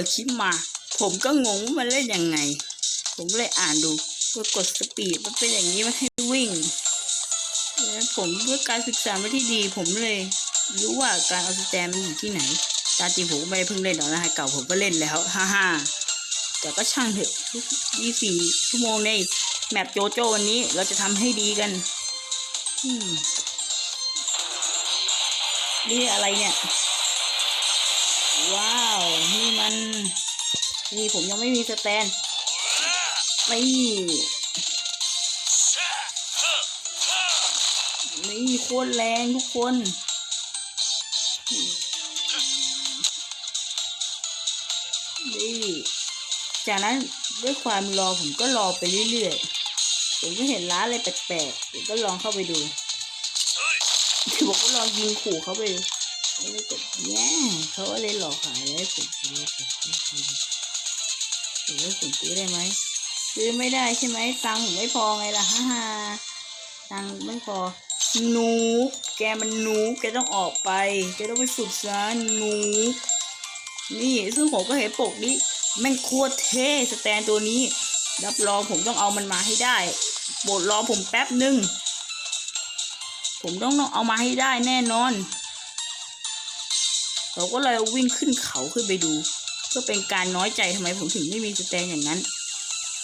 อคลิปมา ผมก็งงว่ามันเล่นยังไง ผมเลยอ่านดูว่ากดสปีดมันเป็นอย่างนี้มันให้วิ่งแล้วผมเพื่อการศึกษามาที่ดี ผมเลย รู้ว่าการเอาสแตมมันอยู่ที่ไหน ตาจริงผมไม่เพิ่งเล่นหรอกนะฮะเก่าผมก็เล่นแล้วฮ่าฮ่าแต่ก็ช่างเถอะยี่สี่ชั่วโมงในแมปโจโจวันนี้เราจะทำให้ดีกันนี่อะไรเนี่ย ว้าว นี่ผมยังไม่มีสแตนไม่นี่โคตรแรงทุกคนนี่จากนั้นด้วยความรอผมก็รอไปเรื่อยๆ ผมก็เห็นร้านอะไรแปลกๆ ผมก็ลองเข้าไปดูที่บอกว่าลองยิงขู่เขาไปเขาเลยกดแย่เขาก็เลยหลอกขายแล้วผม ซื้อผมว่าผมซื้อได้ไหมซื้อไม่ได้ใช่ไหมตังค์ผมไม่พอไงล่ะฮ่าฮ่าตังค์ไม่พอหนูแกมันหนูแกต้องออกไปแกต้องไปฝึกซะหนูนี่ซึ่งผมก็เห็นปกนี้แม่งโคตรเท่สแตนตัวนี้ รับรองผมต้องเอามันมาให้ได้โปรดรอผมแป๊บหนึ่งผมต้องเอามาให้ได้แน่นอน เราก็เลยวิ่งขึ้นเขาขึ้นไปดู เพื่อเป็นการน้อยใจทำไมผมถึงไม่มีสแตนอย่างนั้น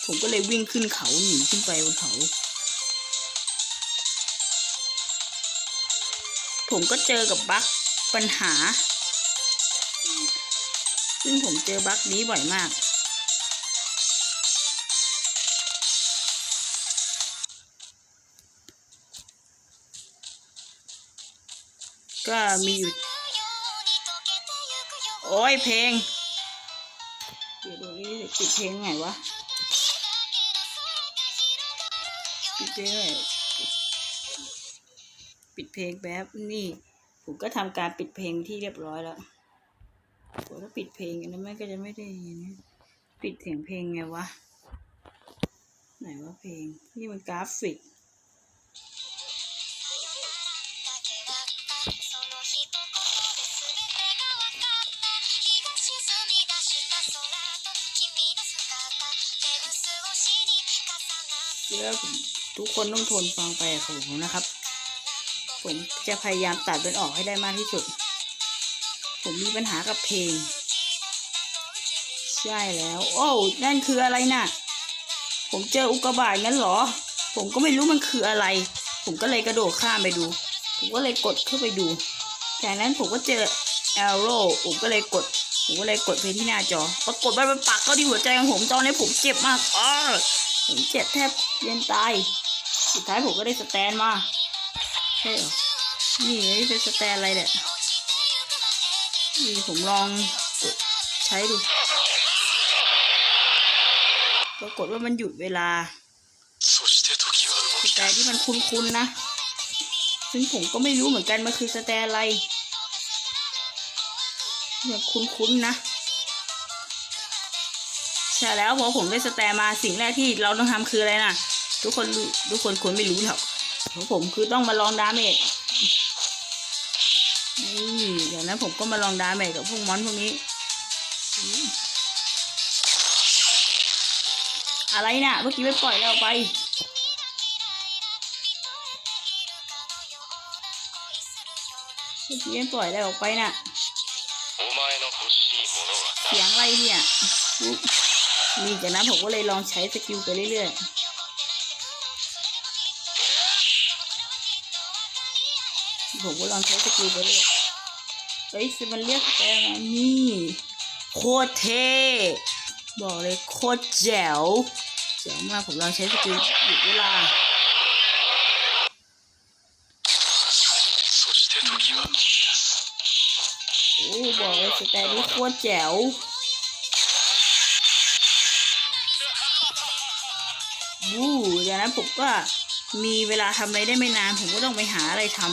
ผมก็เลยวิ่งขึ้นเขาหนีขึ้นไปบนเขา ผมก็เจอกับบั๊กปัญหา ซึ่งผมเจอบั๊กนี้บ่อยมาก ก็มีอยู่ โอ้ยเพลง เดี๋ยวดูนี่ปิดเพลงไงวะปิดเพลงไงปิดเพลงแป๊บนี่ ผมก็ทำการปิดเพลงที่เรียบร้อยแล้วถ้าปิดเพลงอันนั้นแม่ก็จะไม่ได้ยินปิดเสียงเพลงไงวะไหนวะเพลงนี่มันกราฟิก แล้วทุกคนต้องทนฟังไปของผมนะครับ ผมจะพยายามตัดมันออกให้ได้มากที่สุด ผมมีปัญหากับเพลง ใช่แล้ว โอ้นั่นคืออะไรน่ะ ผมเจออุกกาบาตงั้นเหรอ ผมก็ไม่รู้มันคืออะไร ผมก็เลยกระโดดข้ามไปดู ผมก็เลยกดเข้าไปดู จากนั้นผมก็เจอ arrow ผมก็เลยกด ผมก็เลยกดไปที่หน้าจอ ปรากฏว่ามันปักเข้าที่หัวใจของผมตอนนี้ผมเจ็บมากอ้อ ผมเจ็บแทบเย็นตาย สุดท้ายผมก็ได้สแตนมาเฮ้ยนี่นี่เป็นสแตนอะไรเนี่ยนี่ผมลองใช้ดู ปรากฏว่ามันหยุดเวลา สแตนที่มันคุ้นๆนะ ซึ่งผมก็ไม่รู้เหมือนกันมันคือสแตนอะไรแบนคุ้นๆนะ ช่แล้วพอผมได้สแตมาสิ่งแรกที่เราต้องทำคืออะไรนะทุกคนทุกคนควรไม่รู้หรอกของผมคือต้องมาลองดาเมจนี่อย่างนั้นผมก็มาลองดาเมจกับพวกมอนพวกนี้ อะไรนะ่ะ เมื่อกี้ไม่ปล่อยเราไปเมื่อกี้ไม่ปล่อยแล้ออกไปนะ่ะเสียงอะไรเนี่ย นี่จากนั้นผมก็เลยลองใช้สกิลไปเรื่อยๆ ผมก็ลองใช้สกิลไปเรื่อยเฮ้ยสิมันเรียกแกนะนี่โคตรเท่บอกเลยโคตรแจ๋วแจ๋วมากผมลองใช้สกิลหยุดเวลาโอ้บอกเลยสแตนนี่โคตรแจ๋ว วู้จากนั้นผมก็มีเวลาทำอะไรได้ไม่นาน ผมก็ต้องไปหาอะไรทำ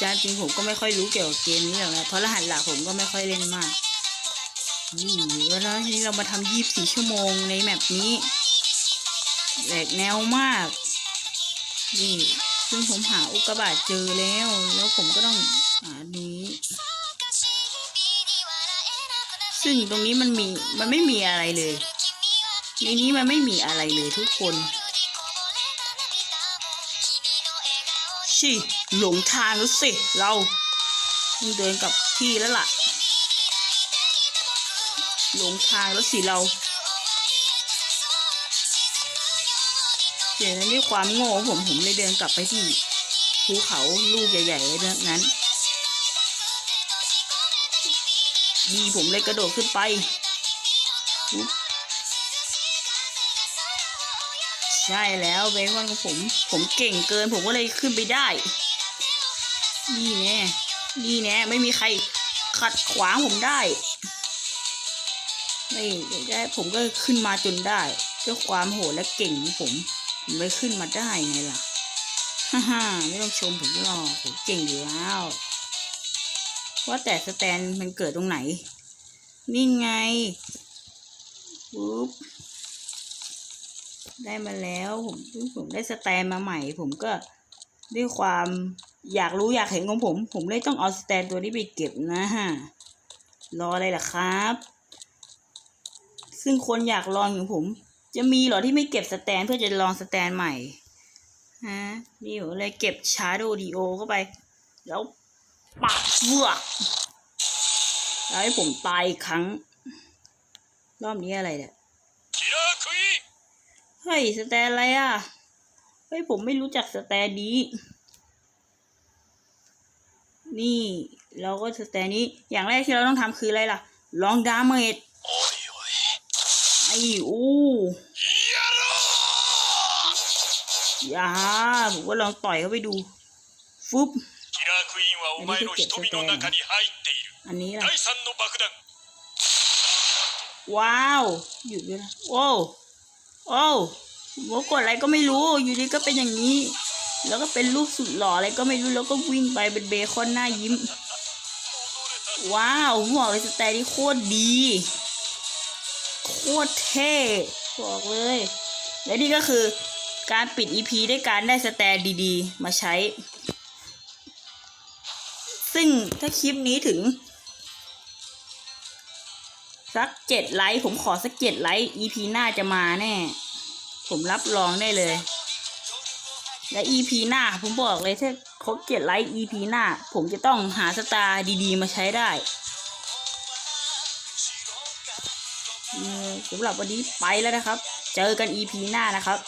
จริงๆผมก็ไม่ค่อยรู้เกี่ยวกับเกมนี้หรอกนะเพราะรหัสหลักผมก็ไม่ค่อยเล่นมากอืมแล้วทีนี้เรามาทำยี่สิบสี่ชั่วโมงในแมปนี้แหลกแนวมากนี่ซึ่งผมหาอุกกาบาตเจอแล้ว แล้วผมก็ต้องหานี้ ซึ่งตรงนี้มันมีมันไม่มีอะไรเลย ในนี้มันไม่มีอะไรเลยทุกคนชิหลงทางแล้วสิเราต้องเดินกับที่แล้วล่ะ หลงทางแล้วสิเราเดี๋ยวนี้ความโง่ผมผมเลยเดินกลับไปที่ภูเขาลูกใหญ่ๆเลยนั้นดีผมเลยกระโดดขึ้นไป ใช่แล้วเบคอนของผม ผมเก่งเกิน ผมก็เลยขึ้นไปได้ นี่แน่นี่แน่ไม่มีใครขัดขวางผมได้ไม่ได้ผมก็ขึ้นมาจนได้ด้วยความโหดและเก่งของผม ผมเลยขึ้นมาได้ไงล่ะฮ่าฮ่าไม่ต้องชมผมหรอกผมเก่งอยู่แล้วว่าแต่สแตนมันเกิดตรงไหน นี่ไงปุ๊บ ได้มาแล้ว ผมผมได้สแตนมาใหม่ ผมก็ด้วยความอยากรู้อยากเห็นของผม ผมเลยต้องเอาสแตนตัวนี้ไปเก็บนะฮะรออะไรล่ะครับ ซึ่งคนอยากลองของผม จะมีหรอที่ไม่เก็บสแตนเพื่อจะลองสแตนใหม่ฮะนี่ผมเลยเก็บชาร์โดดีโอเข้าไป แล้วปักเฟือกแล้วให้ผมตายอีกครั้ง รอบนี้อะไรเนี่ย เฮ้ยสแตนอะไรอะ เฮ้ย ผมไม่รู้จักสแตนนี้ นี่เราก็สแตนนี้ อย่างแรกที่เราต้องทำคืออะไรล่ะ ลองดาเมจไอ้อู้ย่าผมก็ลองต่อยเขาไปดูฟุบอันนี้คือเก็บสแตนอันนี้ล่ะ ว้าว อยู่ด้วยนะโอ้ โอ้ผมกดอะไรก็ไม่รู้ อยู่ดีก็เป็นอย่างนี้ แล้วก็เป็นรูปสุดหล่ออะไรก็ไม่รู้ แล้วก็วิ่งไปเป็นเบคอนหน้ายิ้ม ว้าวผมบอกเลยสแตนนี่โคตรดี โคตรเท่บอกเลย และนี่ก็คือการปิด EP ด้วยการได้สแตนดีๆ มาใช้ ซึ่งถ้าคลิปนี้ถึง สักเจ็ดไลค์ผมขอสักเจ็ดไลค์ EP หน้าจะมาแน่ ผมรับรองได้เลย และ EP หน้าผมบอกเลยถ้าครบเจ็ดไลค์ EP หน้า ผมจะต้องหาสตาร์ดีๆ มาใช้ได้สำหรับวันนี้ไปแล้วนะครับ เจอกัน EP หน้านะครับ